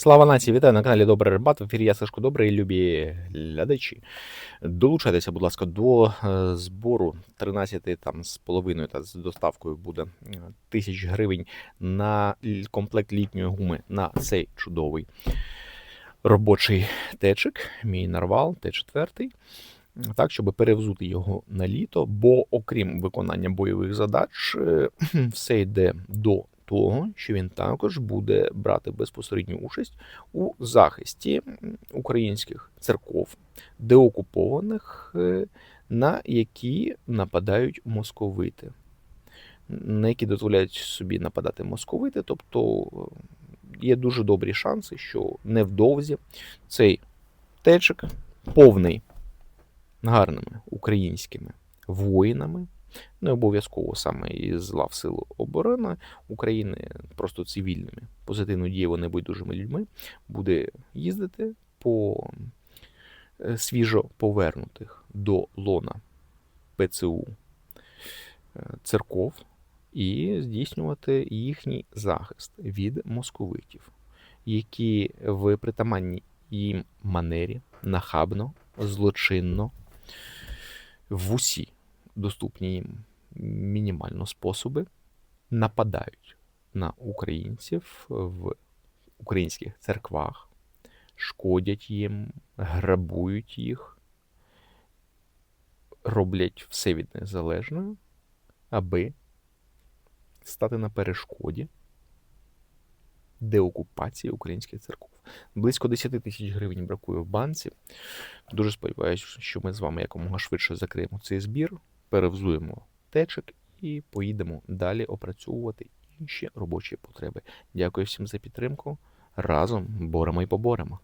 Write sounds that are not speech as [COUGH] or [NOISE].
Слава нації, вітаю на каналі Добрий Рибат. В ефірі я Сашко Добрий, і любі глядачі. Долучайтеся, будь ласка, до е, збору 13 там з половиною та з доставкою буде е, тисяч гривень на комплект літньої гуми на цей чудовий робочий течик, мій нарвал Т4. Так, щоб перевзути його на літо, бо окрім виконання бойових задач, е, [CLEARS THROAT] все йде до того, що він також буде брати безпосередню участь у захисті українських церков, деокупованих, е, на які нападають московити, на які дозволяють собі нападати московити. Тобто е, є дуже добрі шанси, що невдовзі цей течик повний гарними українськими воїнами, не обов'язково саме із лав Сил оборони України, просто цивільними, позитивно дієво небайдужими людьми, буде їздити по е, свіжо повернутих до лона ПЦУ е, церков і здійснювати їхній захист від московитів, які в притаманній їм манері нахабно, злочинно в усі доступні їм мінімально способи нападають на українців в українських церквах, шкодять їм, грабують їх, роблять все від них залежною, аби стати на перешкоді деокупації українських церков. Близько 10 тисяч гривень бракує в банці. Дуже сподіваюся, що ми з вами якомога швидше закриємо цей збір, перевзуємо течик і поїдемо далі опрацьовувати інші робочі потреби. Дякую всім за підтримку. Разом боремо і поборемо.